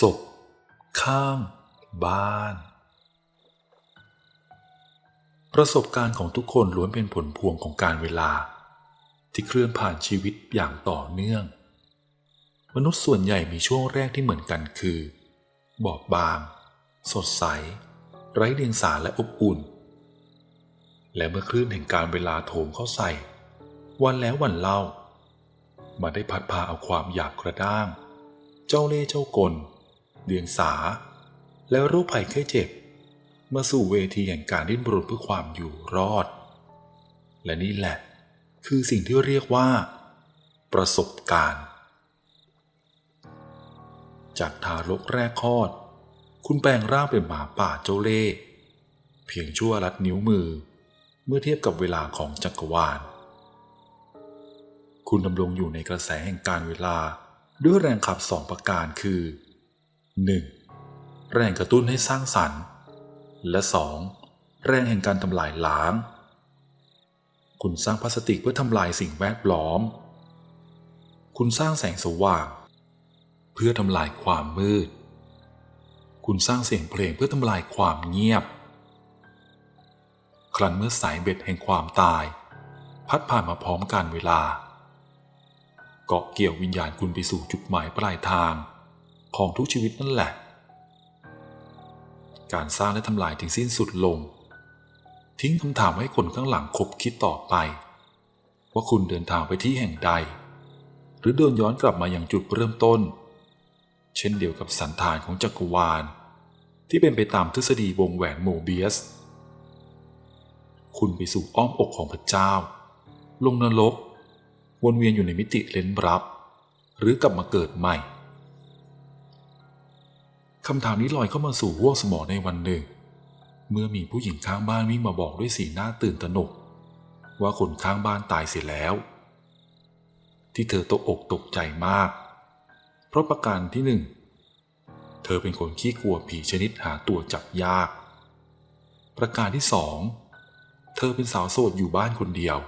ศพ ข้าง บ้าน ประสบการณ์ของทุกคนล้วนเป็นผลพวงของการเวลา ที่เคลื่อนผ่านชีวิตอย่างต่อเนื่อง มนุษย์ส่วนใหญ่มีช่วงแรกที่เหมือนกันคือ บอบบาง สดใส ไร้เดียงสาและอบอุ่น และเมื่อคลื่นแห่งการเวลาโถมเข้าใส่ วันแล้ววันเล่ามาได้พัดพาเอาความหยาบกระด้าง เจ้าเล่ห์เจ้ากล เดียงสา และโรคภัยไข้เจ็บ มาสู่เวทีแห่งการดิ้นรนเพื่อความอยู่รอด และนี่แหละคือสิ่งที่เรียกว่า ประสบการณ์ จากทารกแรกคลอด คุณแปลงร่างเป็นหมาป่าเจ้าเล่เพียงชั่วลัดนิ้วมือ เมื่อเทียบกับเวลาของจักรวาล คุณดำรงอยู่ในกระแสแห่งการเวลาด้วยแรงขับสองประการคือ 1. แรงกระตุ้นให้สร้างสรรค์ และ 2. แรงแห่งการทำลายล้าง คุณสร้างพลาสติกเพื่อทำลายสิ่งแวดล้อม คุณสร้างแสงสว่าง เพื่อทำลายความมืด คุณสร้างเสียงเพลงเพื่อทำลายความเงียบ ครั้นเมื่อสายเบ็ดแห่งความตาย พัดผ่านมาพร้อมกันเวลาเกาะเกี่ยววิญญาณคุณไปสู่จุดหมายปลายทาง ของทุกชีวิตนั่นแหละ การสร้างและทำลายถึงสิ้นสุดลง ทิ้งคำถามให้คนข้างหลังคบคิดต่อไป ว่าคุณเดินทางไปที่แห่งใด หรือเดินย้อนกลับมาอย่างจุดเริ่มต้น เช่นเดียวกับสันฐานของจักรวาล ที่เป็นไปตามทฤษฎีวงแหวนโมเบียส คุณไปสู่อ้อมอกของพระเจ้า ลงนรกวนเวียนอยู่ในมิติเล้นลับ หรือกลับมาเกิดใหม่ คำถามนี้ลอยเข้ามาสู่หัวสมองในวันหนึ่ง เมื่อมีผู้หญิงข้างบ้านวิ่งมาบอกด้วยสีหน้าตื่นตระหนก ว่าคนข้างบ้านตายเสียแล้ว ที่เธอตกอกตกใจมาก เพราะประการที่หนึ่งเธอเป็นคนขี้กลัวผีชนิดหาตัวจับยาก ประการที่สองเธอเป็นสาวโสดอยู่บ้านคนเดียว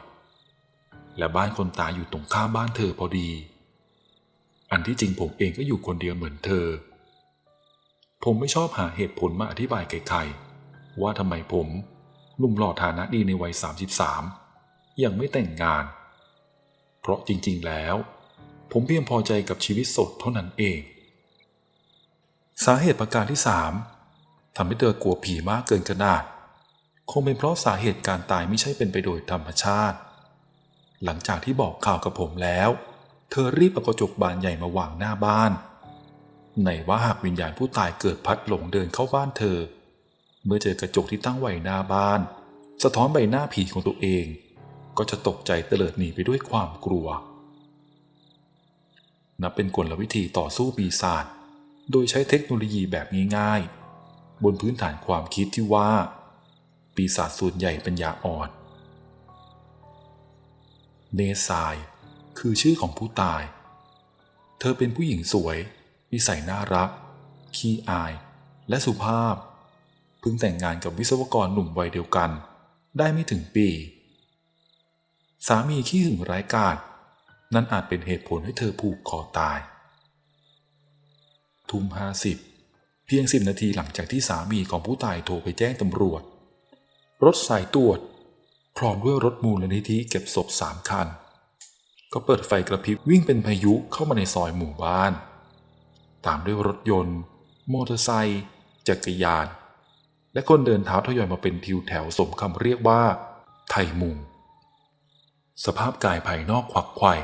และบ้านคนตายอยู่ตรงข้ามบ้านเธอพอดี อันที่จริงผมเองก็อยู่คนเดียวเหมือนเธอ ผมไม่ชอบหาเหตุผลมาอธิบายใครๆว่าทำไมผมหนุ่มหล่อฐานะดีในวัย 33 ยังไม่แต่งงาน เพราะจริงๆแล้ว ผมเพียงพอใจกับชีวิตสดเท่านั้นเอง สาเหตุประการที่ 3ทำให้เธอกลัวผีมากเกินขนาด คงเป็นเพราะสาเหตุการตายไม่ใช่เป็นไปโดยธรรมชาติ หลังจากที่บอกข่าวกับผมแล้ว เธอรีบเอากระจกบานใหญ่มาวางหน้าบ้าน ไหนว่าหากวิญญาณผู้ตายเกิดพัดหลงเดินเข้าบ้านเธอ เมื่อเจอกระจกที่ตั้งไว้หน้าบ้าน สะท้อนใบหน้าผีของตัวเอง ก็จะตกใจเตลิดหนีไปด้วยความกลัว นับเป็นกลวิธีต่อสู้ปีศาจโดยใช้เทคโนโลยีแบบง่ายๆ บนพื้นฐานความคิดที่ว่า ปีศาจส่วนใหญ่เป็นยาอ่อน เนซาย คือชื่อของผู้ตาย เธอเป็นผู้หญิงสวย นิสัยน่ารัก ขี้อาย และสุภาพ เพิ่งแต่งงานกับวิศวกรหนุ่มวัยเดียวกัน ได้ไม่ถึงปี สามีขี้หึงร้ายกาจนั่นอาจเป็นเหตุผลให้เธอผูกคอตาย ทุ่มห้าสิบเพียงสิบนาทีหลังจากที่สามีของผู้ตายโทรไปแจ้งตำรวจ รถสายตรวจ พร้อมด้วยรถมูลนิธิเก็บศพสามคัน ก็เปิดไฟกระพริบวิ่งเป็นพายุเข้ามาในซอยหมู่บ้าน ตามด้วยรถยนต์ มอเตอร์ไซค์จักรยาน และคนเดินเท้าทยอยมาเป็นทิวแถวสมคำเรียกว่า ไทยมุง สภาพกายภายนอกขวักไขว่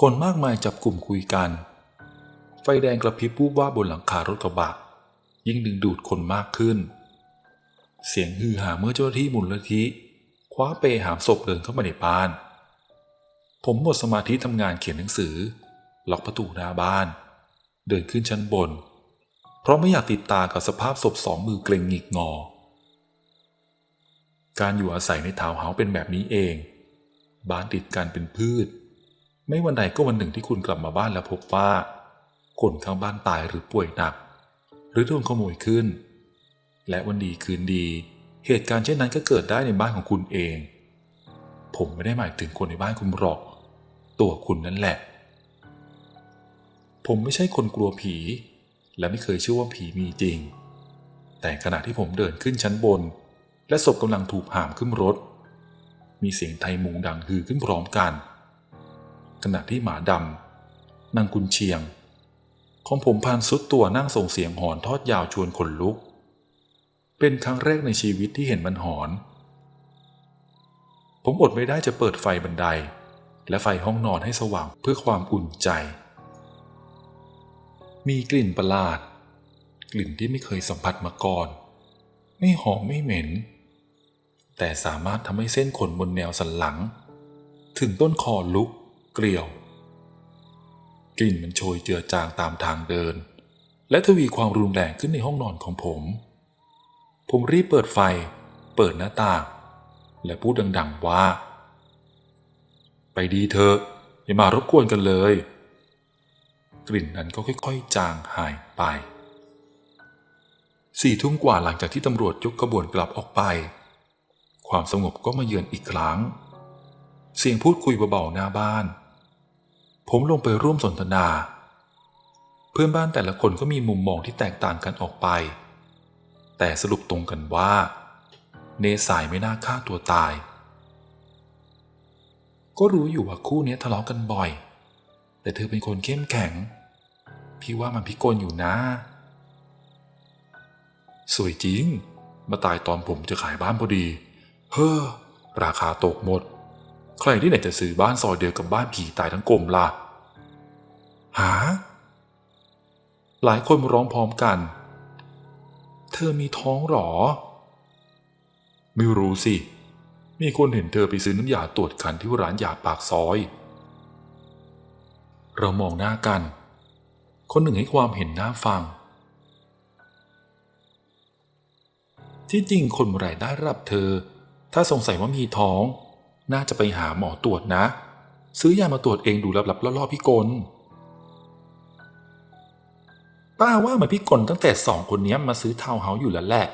คนมากมายจับกลุ่มคุยกัน ไฟแดงกระพริบวูบว่าบนหลังคารถกระบะ ยิ่งดึงดูดคนมากขึ้น เสียงฮือหาเมื่อเจ้าหน้าที่มูลนิธิคว้าเปหามศพเดินเข้ามาในบ้าน ผมหมดสมาธิทำงานเขียนหนังสือ ล็อกประตูหน้าบ้าน เดินขึ้นชั้นบน เพราะไม่อยากติดตากับสภาพศพสองมือเกรงหงิกงอ การอยู่อาศัยในทาวน์เฮาส์เป็นแบบนี้เอง บ้านติดกันเป็นพืช ไม่วันใดก็วันหนึ่งที่คุณกลับมาบ้านแล้วพบว่าคนข้างบ้านตายหรือป่วยหนัก หรือโดนขโมยขึ้น และวันดีคืนดี เหตุการณ์เช่นนั้นก็เกิดได้ในบ้านของคุณเอง ผมไม่ได้หมายถึงคนในบ้านคุณหรอก ตัวคุณนั่นแหละ ผมไม่ใช่คนกลัวผี และไม่เคยเชื่อว่าผีมีจริง แต่ขณะที่ผมเดินขึ้นชั้นบน และศพกำลังถูกหามขึ้นรถ มีเสียงไทยมุงดังฮือขึ้นพร้อมกัน ขณะที่หมาดำนางกุนเชียง ของผมพานสุดตัวนั่งส่งเสียงหอนทอดยาวชวนขนลุก เป็นครั้งแรกในชีวิตที่เห็นมันหอน ผมอดไม่ได้จะเปิดไฟบันได และไฟห้องนอนให้สว่างเพื่อความอุ่นใจ มีกลิ่นประหลาด กลิ่นที่ไม่เคยสัมผัสมาก่อน ไม่หอมไม่เหม็น แต่สามารถทำให้เส้นขนบนแนวสันหลัง ถึงต้นคอลุก เกลียว กลิ่นมันโชยเจือจางตามทางเดิน และทวีความรุนแรงขึ้นในห้องนอนของผม ผมรีบเปิดไฟ เปิดหน้าต่าง และพูดดัง ๆว่า ไปดีเถอะอย่ามารบกวนกันเลย กลิ่นนั้นก็ค่อยๆ จางหายไปสี่ทุ่มกว่าหลังจากที่ตำรวจยกขบวนกลับออกไป ความสงบก็มาเยือนอีกครั้ง เสียงพูดคุยเบาๆหน้าบ้าน ผมลงไปร่วมสนทนา เพื่อนบ้านแต่ละคนก็มีมุมมองที่แตกต่างกันออกไป แต่สรุปตรงกันว่า เนสายไม่น่าฆ่าตัวตาย ก็รู้อยู่ว่าคู่นี้ทะเลาะกันบ่อย แต่เธอเป็นคนเข้มแข็ง พี่ว่ามันพิกลอยู่นะ สวยจริง มาตายตอนผมจะขายบ้านพอดี เฮ้อ ราคาตกหมด ใครที่ไหนจะซื้อบ้านซอยเดียวกับบ้านผีตายทั้งกลมล่ะ หา หลายคนร้องพร้อมกัน เธอมีท้องหรอ ไม่รู้สิ มีคนเห็นเธอไปซื้อน้ำยาตรวจคันที่ร้านยาปากซอย เรามองหน้ากัน คนหนึ่งให้ความเห็นน้าฟัง ที่จริงคนรายได้ระดับเธอ ถ้าสงสัยว่ามีท้อง น่าจะไปหาหมอตรวจนะ ซื้อยามาตรวจเองดูลับๆล่อๆพี่กลป้าว่ามันพี่กลตั้งแต่สองคนนี้มาซื้อทาวน์เฮาส์อยู่แล้วแหละ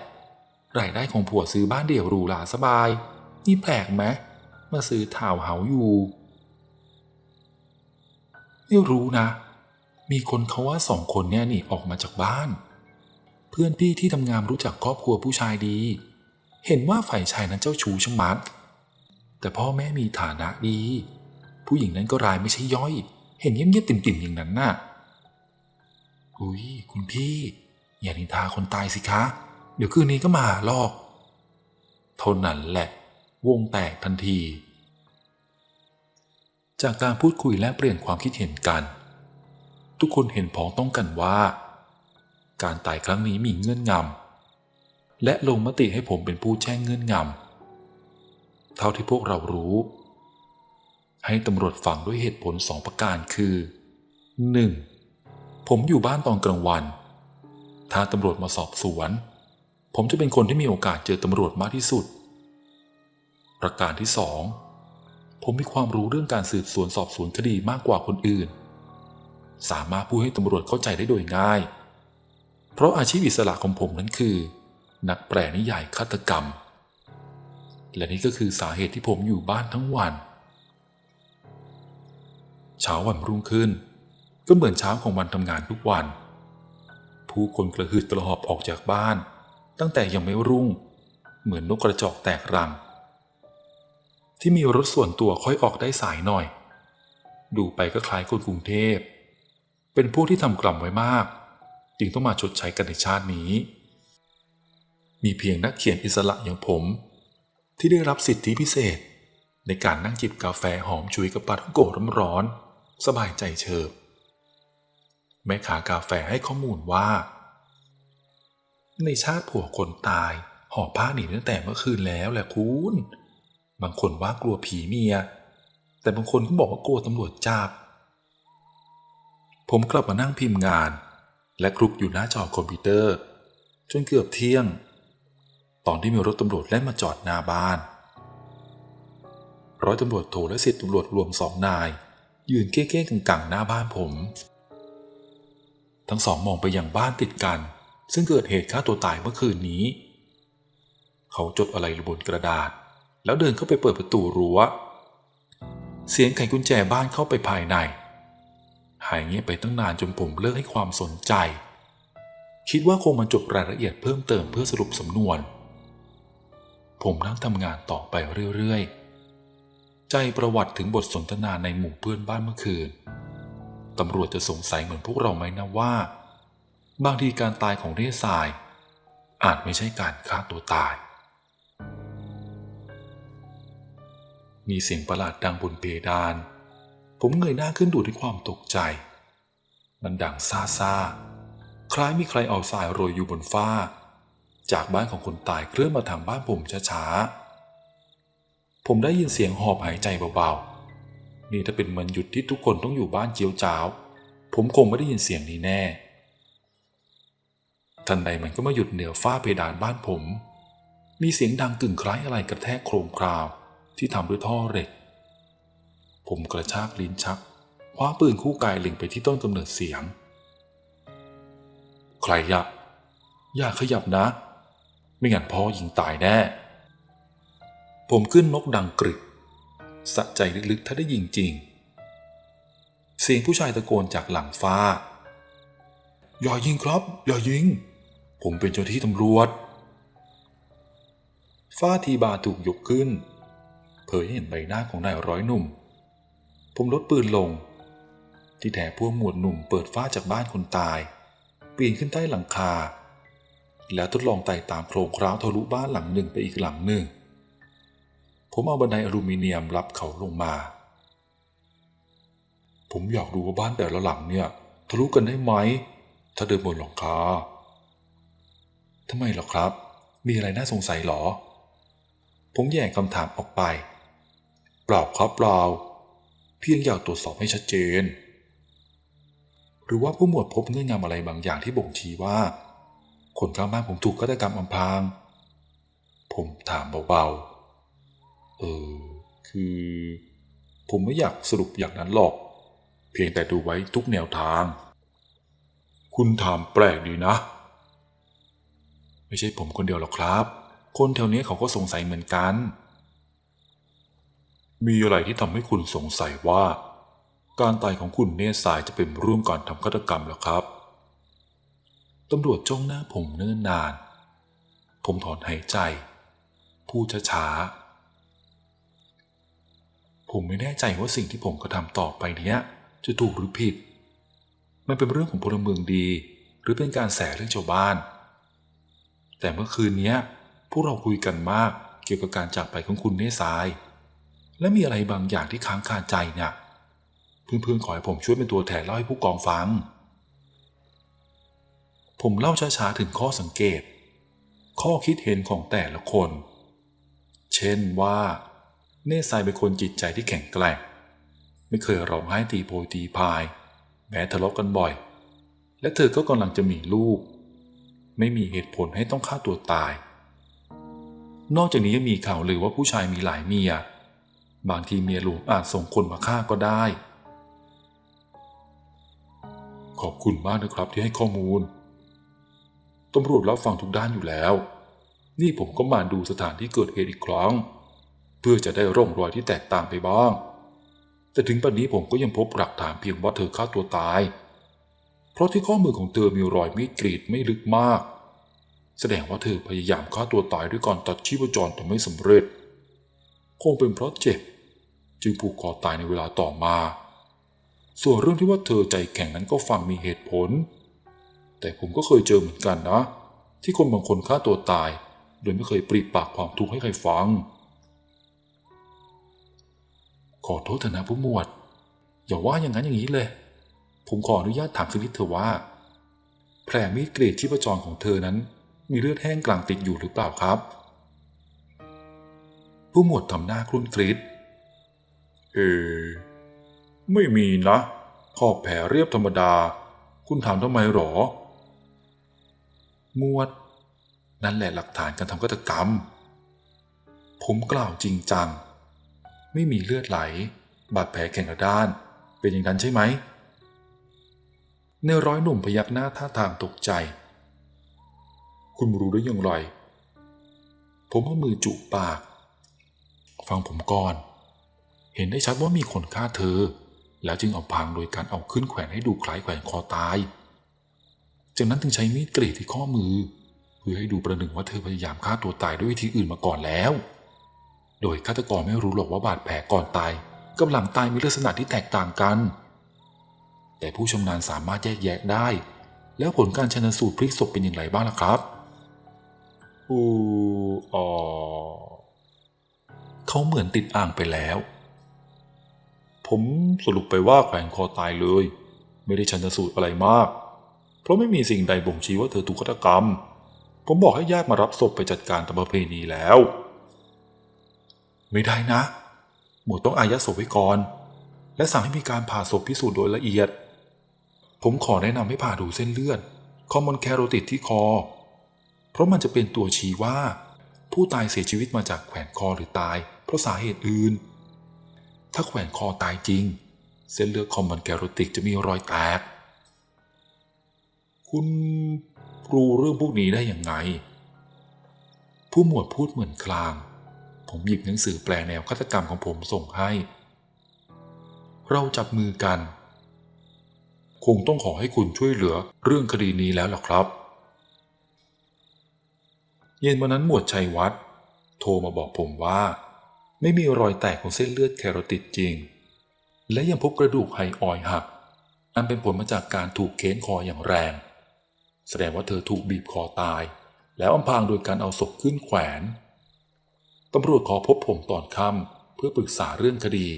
รายได้ของผัวซื้อบ้านเดี่ยวหรูหราสบาย นี่แปลกไหมมาซื้อทาวน์เฮาส์อยู่ ไม่รู้นะ มีคนเขาว่าสองคนเนี่ยหนีออกมาจากบ้าน เพื่อนพี่ที่ทำงานรู้จักครอบครัวผู้ชายดี เห็นว่าฝ่ายชายนั้นเจ้าชู้ชะมัด แต่พ่อแม่มีฐานะดี ผู้หญิงนั้นก็รายไม่ใช่ย่อย เห็นเงียบๆติ่มๆอย่างนั้นน่ะอุ้ยคุณพี่ อย่านินทาคนตายสิคะ เดี๋ยวคืนนี้ก็มาหรอกเท่านั้นแหละ วงแตกทันที จากการพูดคุยและเปลี่ยนความคิดเห็นกัน ทุกคนเห็นพ้องต้องกันว่า การตายครั้งนี้มีเงื่อนงำและลงมติให้ผมเป็นผู้แจ้งเงื่อนงำเท่าที่พวกเรารู้ ให้ตำรวจฟังด้วยเหตุผลสองประการคือ 1. ผมอยู่บ้านตอนกลางวัน ถ้าตำรวจมาสอบสวน ผมจะเป็นคนที่มีโอกาสเจอตำรวจมากที่สุด ประการที่สองผมมีความรู้เรื่องการสืบสวนสอบสวนคดีมากกว่าคนอื่น สามารถพูดให้ตำรวจเข้าใจได้โดยง่าย เพราะอาชีพอิสระของผมนั้นคือ นักแปลนิยายฆาตกรรม และนี่ก็คือสาเหตุที่ผมอยู่บ้านทั้งวัน เช้าวันรุ่งขึ้น ก็เหมือนเช้าของวันทำงานทุกวัน ผู้คนกระหืดกระหอบออกจากบ้าน ตั้งแต่ยังไม่รุ่ง เหมือนนกกระจอกแตกรังที่มีรถส่วนตัวค่อยออกได้สายหน่อย ดูไปก็คล้ายคนกรุงเทพ เป็นพวกที่ทำกล่ำไว้มาก จึงต้องมาชดใช้กันในชาตินี้ มีเพียงนักเขียนอิสระอย่างผม ที่ได้รับสิทธิพิเศษ ในการนั่งจิบกาแฟหอมชุยกับปาท่องโกะร้อน สบายใจเฉิบแม่ขากาแฟให้ข้อมูลว่า ในชาติผัวคนตายห่อผ้าหนีตั้งแต่เมื่อคืนแล้วแหละคุณบางคนว่ากลัวผีเมีย แต่บางคนก็บอกว่ากลัวตำรวจจับ ผมกลับมานั่งพิมพ์งาน และคลุกอยู่หน้าจอคอมพิวเตอร์ จนเกือบเที่ยง ตอนที่มีรถตำรวจแล่นมาจอดหน้าบ้าน ร้อยตำรวจโทและสิบตำรวจรวมสองนาย ยืนเก้ๆกังๆหน้าบ้านผม ทั้งสองมองไปยังบ้านติดกัน ซึ่งเกิดเหตุฆ่าตัวตายเมื่อคืนนี้ เขาจดอะไรบนกระดาษ แล้วเดินเข้าไปเปิดประตูรั้ว เสียงไขกุญแจบ้านเข้าไปภายใน หายเงียบไปตั้งนานจนผมเลิกให้ความสนใจ คิดว่าคงมาจบรายละเอียดเพิ่มเติมเพื่อสรุปสำนวน ผมนั่งทำงานต่อไปเรื่อยๆ ใจประวัติถึงบทสนทนาในหมู่เพื่อนบ้านเมื่อคืนตำรวจจะสงสัยเหมือนพวกเราไหมนะว่า บางทีการตายของเรศาย อาจไม่ใช่การฆ่าตัวตาย มีเสียงประหลาดดังบนเพดาน ผมเงยหน้าขึ้นดูด้วยความตกใจ มันดังซาซาคล้ายมีใครเอาสายโรยอยู่บนฟ้า จากบ้านของคนตายเคลื่อนมาทางบ้านผมช้าๆ ผมได้ยินเสียงหอบหายใจเบาๆ นี่ถ้าเป็นมันหยุดที่ทุกคนต้องอยู่บ้านเจียวจ้าว ผมคงไม่ได้ยินเสียงนี้แน่ ทันใดมันก็มาหยุดเหนือฝ้าเพดานบ้านผม มีเสียงดังกึ่งคล้ายอะไรกระแทกโครมคราว ที่ทำด้วยท่อเหล็ก ผมกระชากลิ้นชักคว้าปืนคู่กายเล็งไปที่ต้นกำเนิดเสียง ใครยะอย่าขยับนะ ไม่งั้นพ่อยิงตายแน่ ผมขึ้นนกดังกริกสะใจลึกๆ ถ้าได้ยิงจริง เสียงผู้ชายตะโกนจากหลังฟ้า อย่ายิงครับ อย่ายิง ผมเป็นเจ้าที่ตำรวจ ฟ้าทีบาถูกยกขึ้น เผยให้เห็นใบหน้าของนายร้อยหนุ่ม ผมลดปืนลง ที่แถพวกหมวดหนุ่มเปิดฟ้าจากบ้านคนตาย ปีนขึ้นใต้หลังคา แล้วทดลองไต่ตามโครงคร้าวทะลุบ้านหลังหนึ่งไปอีกหลังหนึ่ง ผมเอาบันไดอลูมิเนียมรับเขาลงมา ผมอยากดูว่าบ้านแต่ละหลังเนี่ยทะลุกันได้ไหม ถ้าเดินบนหลังคาทำไมหรอครับ มีอะไรน่าสงสัยหรอ ผมแย่งคำถามออกไป เปล่าครับเปล่า พียงอยากตรวจสอบให้ชัดเจน หรือว่าผู้หมวดพบเงื่อนงำอะไรบางอย่างที่บ่งชี้ว่า คนข้างบ้านผมถูกฆาตกรรมอำพราง ผมถามเบาๆ เออ คือ ผมไม่อยากสรุปอย่างนั้นหรอก เพียงแต่ดูไว้ทุกแนวทาง คุณถามแปลกดีนะ ไม่ใช่ผมคนเดียวหรอกครับ คนแถวนี้เขาก็สงสัยเหมือนกัน มีอะไรที่ทำให้คุณสงสัยว่า การตายของคุณเนสายจะเป็นร่วมการทำฆาตกรรมหรอครับตำรวจจ้องหน้าผมเนิ่นนาน ผมถอนหายใจ พูดช้าๆ ผมไม่แน่ใจว่าสิ่งที่ผมกระทำต่อไปเนี้ย จะถูกหรือผิด มันเป็นเรื่องของพลเมืองดี หรือเป็นการแสเรื่องชาวบ้าน แต่เมื่อคืนนี้พวกเราคุยกันมากเกี่ยวกับการจากไปของคุณเนสาย และมีอะไรบางอย่างที่ค้างคาใจเนี่ยเพื่อนๆขอให้ผมช่วยเป็นตัวแทนเล่าให้ผู้กองฟัง ผมเล่าช้าๆถึงข้อสังเกต ข้อคิดเห็นของแต่ละคน เช่นว่า เนสายเป็นคนจิตใจที่แข็งแกร่ง ไม่เคยร้องไห้ตีโพยตีพาย แม้ทะเลาะกันบ่อย และเธอก็กำลังจะมีลูก ไม่มีเหตุผลให้ต้องฆ่าตัวตาย นอกจากนี้ยังมีข่าวลือว่าผู้ชายมีหลายเมีย บางทีเมียหลวงอาจส่งคนมาฆ่าก็ได้ ขอบคุณมากนะครับที่ให้ข้อมูลตำรวจรับฟังทุกด้านอยู่แล้ว นี่ผมก็มาดูสถานที่เกิดเหตุอีกครั้ง เพื่อจะได้ร่องรอยที่แตกต่างไปบ้าง แต่ถึงปัจนนี้ผมก็ยังพบหลักฐานเพียงว่าเธอฆ่าตัวตาย เพราะที่ข้อมือของเธอมีรอยมีดกรีดไม่ลึกมาก แสดงว่าเธอพยายามฆ่าตัวตายด้วยการตัดชีพจรแต่ไม่สำเร็จ คงเป็นเพราะเจ็บ จึงผูกคอตายในเวลาต่อมา ส่วนเรื่องที่ว่าเธอใจแข็งนั้นก็ฟังมีเหตุผล แต่ผมก็เคยเจอเหมือนกันนะ ที่คนบางคนฆ่าตัวตาย โดยไม่เคยปริปากความทุกข์ให้ใครฟัง ขอโทษเถอะนะผู้หมวด อย่าว่าอย่างนั้นอย่างนี้เลย ผมขออนุญาตถามสักนิดเถอว่า แผลมีดกรีดที่ประจรของเธอนั้น มีเลือดแห้งกลางติดอยู่หรือเปล่าครับ ผู้หมวดทำหน้าครุ่นกริด เออ ไม่มีนะขอบแผลเรียบธรรมดา คุณถามทำไมหรอ มวด นั่นแหละหลักฐานการทำฆาตกรรม ผมกล่าวจริงจัง ไม่มีเลือดไหล บาดแผลแข็งกระด้าน เป็นอย่างนั้นใช่ไหม ในร้อยหนุ่มพยักหน้าท่าทางตกใจ คุณรู้ได้อย่างไร ผมเอามือจุปาก ฟังผมก่อน เห็นได้ชัดว่ามีคนฆ่าเธอ แล้วจึงเอาพังโดยการเอาขึ้นแขวนให้ดูคล้ายแขวนคอตาย จากนั้นจึงใช้มีดกรีดที่ข้อมือ เพื่อให้ดูประหนึ่งว่าเธอพยายามฆ่าตัวตายด้วยวิธีอื่นมาก่อนแล้ว โดยฆาตกรไม่รู้หรอกว่าบาดแผลก่อนตายกับหลังตายมีลักษณะที่แตกต่างกัน แต่ผู้ชำนาญสามารถแยกแยะได้ แล้วผลการชนสูตรพลิกศพเป็นอย่างไรบ้างล่ะครับอูออเขาเหมือนติดอ่างไปแล้ว ผมสรุปไปว่าแขวนคอตายเลย ไม่ได้ชันสูตรอะไรมาก เพราะไม่มีสิ่งใดบ่งชี้ว่าเธอถูกฆาตกรรม ผมบอกให้ญาติมารับศพไปจัดการตามประเพณีแล้ว ไม่ได้นะ หมวดต้องอายัดศพไว้ก่อน และสั่งให้มีการผ่าศพพิสูจน์โดยละเอียด ผมขอแนะนำให้ผ่าดูเส้นเลือดคอมมอนแคโรติดที่คอ เพราะมันจะเป็นตัวชี้ว่า ผู้ตายเสียชีวิตมาจากแขวนคอหรือตาย เพราะสาเหตุอื่น ถ้าแขวนคอตายจริง เส้นเลือดคอมมอนแคโรติกจะมีรอยแตก คุณรู้เรื่องพวกนี้ได้ยังไง ผู้หมวดพูดเหมือนคลาง ผมหยิบหนังสือแปลแนวฆาตกรรมของผมส่งให้ เราจับมือกัน คงต้องขอให้คุณช่วยเหลือเรื่องคดีนี้แล้วล่ะครับ เย็นวันนั้นหมวดชัยวัฒน์โทรมาบอกผมว่า ไม่มีรอยแตกของเส้นเลือดแคโรติดจริง และยังพบกระดูกไฮออยหัก อันเป็นผลมาจากการถูกเค้นคออย่างแรง แสดงว่าเธอถูกบีบคอตาย แล้วอำพรางโดยการเอาศพขึ้นแขวนตำรวจขอพบผมตอนค่ำเพื่อปรึกษาเรื่องคดี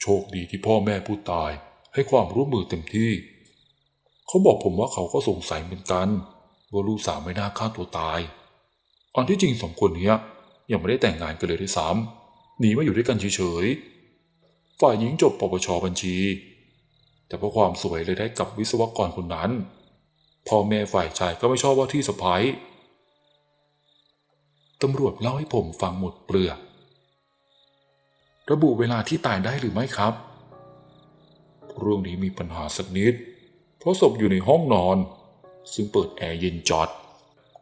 โชคดีที่พ่อแม่ผู้ตายให้ความร่วมมือเต็มที่ เขาบอกผมว่าเขาก็สงสัยเหมือนกันว่าลูกสาวไม่น่าฆ่าตัวตายอันที่จริงสองคนนี้ ยังไม่ได้แต่งงานกันเลยด้วยซ้ำหนีมาอยู่ด้วยกันเฉยๆ ฝ่ายหญิงจบปปชบัญชี แต่เพราะความสวยเลยได้กับวิศวกรคนนั้น พ่อแม่ฝ่ายชายก็ไม่ชอบว่าที่สะพ้ายตำรวจเล่าให้ผมฟังหมดเปลือกระบุเวลาที่ตายได้หรือไม่ครับ เรื่องนี้มีปัญหาสักนิด เพราะศพอยู่ในห้องนอน ซึ่งเปิดแอร์เย็นจัด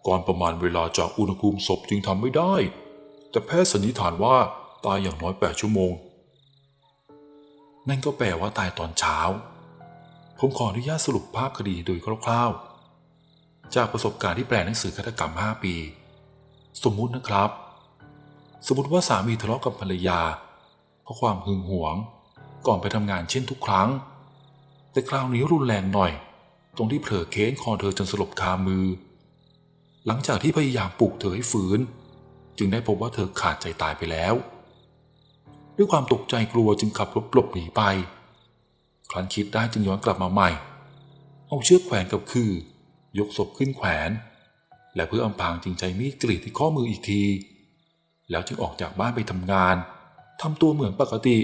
ก่อนประมาณเวลาจากอุณหภูมิศพจึงทำไม่ได้ แต่แพทย์สันนิษฐานว่าตายอย่างน้อย 8 ชั่วโมง นั่นก็แปลว่าตายตอนเช้า ผมขออนุญาตสรุปภาพคดีโดยคร่าวๆ จากประสบการณ์ที่แปลหนังสือฆาตกรรม 5 ปี สมมุตินะครับ สมมติว่าสามีทะเลาะกับภรรยา เพราะความหึงหวง ก่อนไปทำงานเช่นทุกครั้ง แต่คราวนี้รุนแรงหน่อย ตรงที่เผลอเค้นคอเธอจนสลบคามือ หลังจากที่พยายามปลุกเธอให้ฟื้น จึงได้พบว่าเธอขาดใจตายไปแล้ว ด้วยความตกใจกลัวจึงขับรถหลบหนีไป ครั้นคิดได้จึงย้อนกลับมาใหม่ เอาเชือกแขวนกับคือยกศพขึ้นแขวน และเพื่ออำพรางจึงใจมีดกรีดที่ข้อมืออีกที แล้วจึงออกจากบ้านไปทำงานทำตัวเหมือนปกติ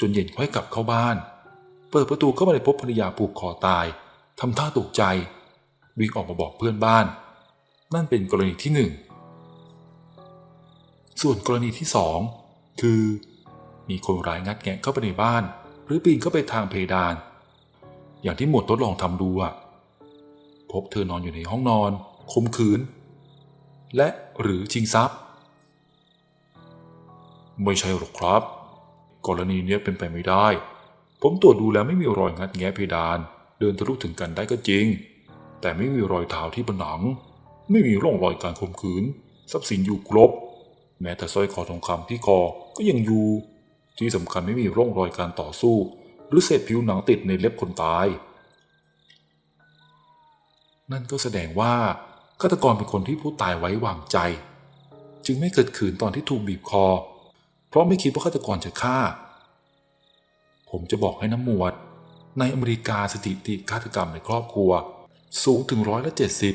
จนเย็นค่อยกลับเข้าบ้าน เปิดประตูเข้ามาในพบภรรยาผูกคอตายทำท่าตกใจ วิ่งออกมาบอกเพื่อนบ้าน นั่นเป็นกรณีที่หนึ่ง ส่วนกรณีที่สองคือ มีคนร้ายงัดแงะเข้าไปในบ้าน หรือปีนเข้าไปทางเพดาน อย่างที่หมวดทดลองทำดูอะพบเธอนอนอยู่ในห้องนอนคมขืน และหรือชิงทรัพย์ ไม่ใช่หรอกครับ กรณีนี้เป็นไปไม่ได้ ผมตรวจดูแล้วไม่มีรอยงัดแงะเพดาน เดินทะลุถึงกันได้ก็จริง แต่ไม่มีรอยเท้าที่ผนัง ไม่มีร่องรอยการข่มขืน ทรัพย์สินอยู่ครบ แม้แต่สร้อยคอทองคำที่คอก็ยังอยู่ ที่สำคัญไม่มีร่องรอยการต่อสู้ หรือเศษผิวหนังติดในเล็บคนตาย นั่นก็แสดงว่าฆาตกรเป็นคนที่ผู้ตายไว้วางใจ จึงไม่เกิดขืนตอนที่ถูกบีบคอ เพราะไม่คิดว่าฆาตกรจะฆ่า ผมจะบอกให้น้ำหมวด ในอเมริกาสถิติฆาตกรรมในครอบครัว สูงถึงร้อยละเจ็ดสิบ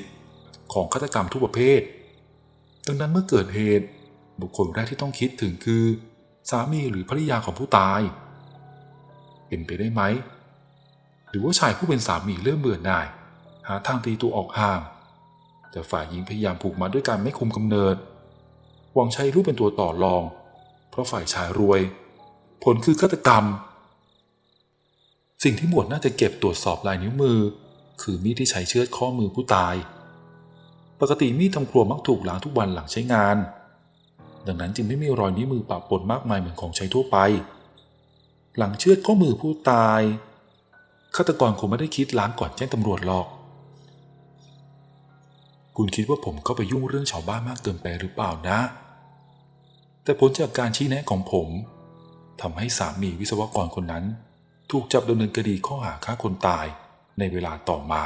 ของฆาตกรรมทุกประเภท ดังนั้นเมื่อเกิดเหตุ บุคคลแรกที่ต้องคิดถึงคือ สามีหรือภรรยาของผู้ตาย เป็นไปได้ไหม หรือว่าชายผู้เป็นสามีเริ่มเบื่อหน่าย หาทางตีตัวออกห่าง แต่ฝ่ายหญิงพยายามผูกมัดด้วยการไม่คุมกำเนิด หวังใช้รูปเป็นตัวต่อรอง เพราะฝ่ายชายรวย ผลคือฆาตกรรม สิ่งที่หมวดน่าจะเก็บตรวจสอบลายนิ้วมือ คือมีดที่ใช้เชือดข้อมือผู้ตายปกติมีดทำครัวมักถูกล้างทุกวันหลังใช้งาน ดังนั้นจึงไม่มีรอยนิ้วมือปะปนมากมายเหมือนของใช้ทั่วไป หลังเชือดข้อมือผู้ตายฆาตกรคงไม่ได้คิดล้างก่อนแจ้งตำรวจหรอก คุณคิดว่าผมเข้าไปยุ่งเรื่องชาวบ้านมากเกินไปหรือเปล่านะ แต่ผลจากการชี้แนะของผมทำให้สามีวิศวกรคนนั้น ถูกจับดำเนินคดีข้อหาฆ่าคนตายในเวลาต่อมา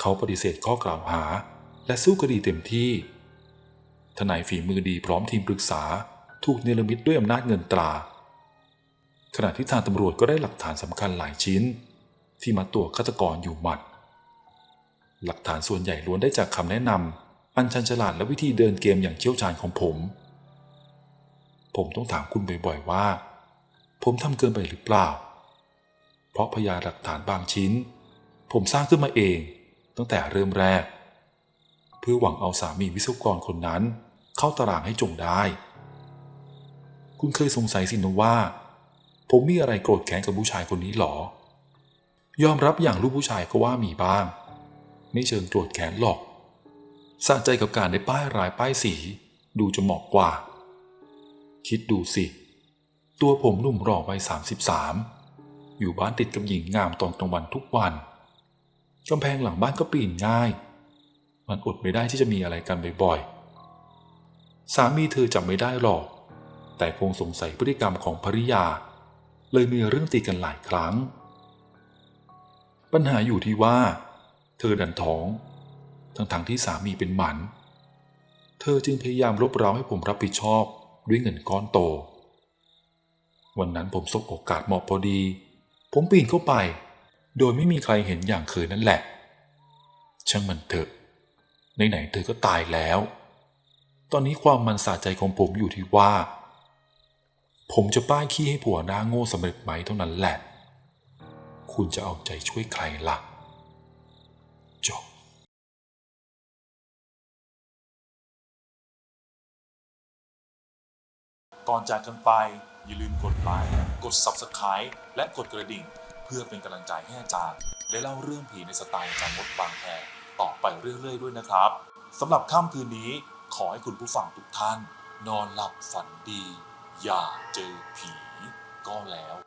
เขาปฏิเสธข้อกล่าวหาและสู้คดีเต็มที่ ทนายฝีมือดีพร้อมทีมปรึกษา ถูกเนรมิตด้วยอำนาจเงินตรา ขณะที่ทางตำรวจก็ได้หลักฐานสำคัญหลายชิ้น ที่มัดตัวฆาตกรอยู่หมัด หลักฐานส่วนใหญ่ล้วนได้จากคำแนะนำอันชันฉลาดและวิธีเดินเกมอย่างเชี่ยวชาญของผม ผมต้องถามคุณบ่อยๆว่า ผมทำเกินไปหรือเปล่า เพราะพยานหลักฐานบางชิ้น ผมสร้างขึ้นมาเอง ตั้งแต่เริ่มแรกเพื่อหวังเอาสามีวิศวกรคนนั้น เข้าตารางให้จงได้ คุณเคยสงสัยสินะว่า ผมมีอะไรโกรธแค้นกับผู้ชายคนนี้หรอ ยอมรับอย่างลูกผู้ชายก็ว่ามีบ้าง ไม่เชิงโกรธแค้นหรอกสะใจกับการได้ป้ายรายป้ายสี ดูจะเหมาะกว่า คิดดูสิ ตัวผมหนุ่มหล่อวัย33อยู่บ้านติดกับหญิงงามตอนกลางวันทุกวันกำแพงหลังบ้านก็ปีนง่าย มันอดไม่ได้ที่จะมีอะไรกันบ่อยๆ สามีเธอจำไม่ได้หรอก แต่คงสงสัยพฤติกรรมของภริยา เลยมีเรื่องตีกันหลายครั้ง ปัญหาอยู่ที่ว่า เธอดันท้อง ทั้งๆที่สามีเป็นหมัน เธอจึงพยายามรบเร้าให้ผมรับผิดชอบด้วยเงินก้อนโต วันนั้นผมสบโอกาสเหมาะพอดี ผมปีนเข้าไป โดยไม่มีใครเห็นอย่างเคยนั่นแหละ ช่างมันเถอะไหนๆเธอก็ตายแล้ว ตอนนี้ความมันสะใจของผมอยู่ที่ว่า ผมจะป้ายขี้ให้ผัวหน้าโง่สำเร็จไหมเท่านั้นแหละ คุณจะเอาใจช่วยใครล่ะ จบก่อนจากกันไป อย่าลืมกดไลค์กด Subscribe และกดกระดิ่ง เพื่อเป็นกำลังใจให้อาจารย์ได้เล่าเรื่องผีในสไตล์อาจารย์มดบางแพต่อไปเรื่อยๆ ด้วยนะครับสำหรับค่ำคืนนี้ ขอให้คุณผู้ฟังทุกท่าน นอนหลับฝันดี อย่าเจอผีก็แล้ว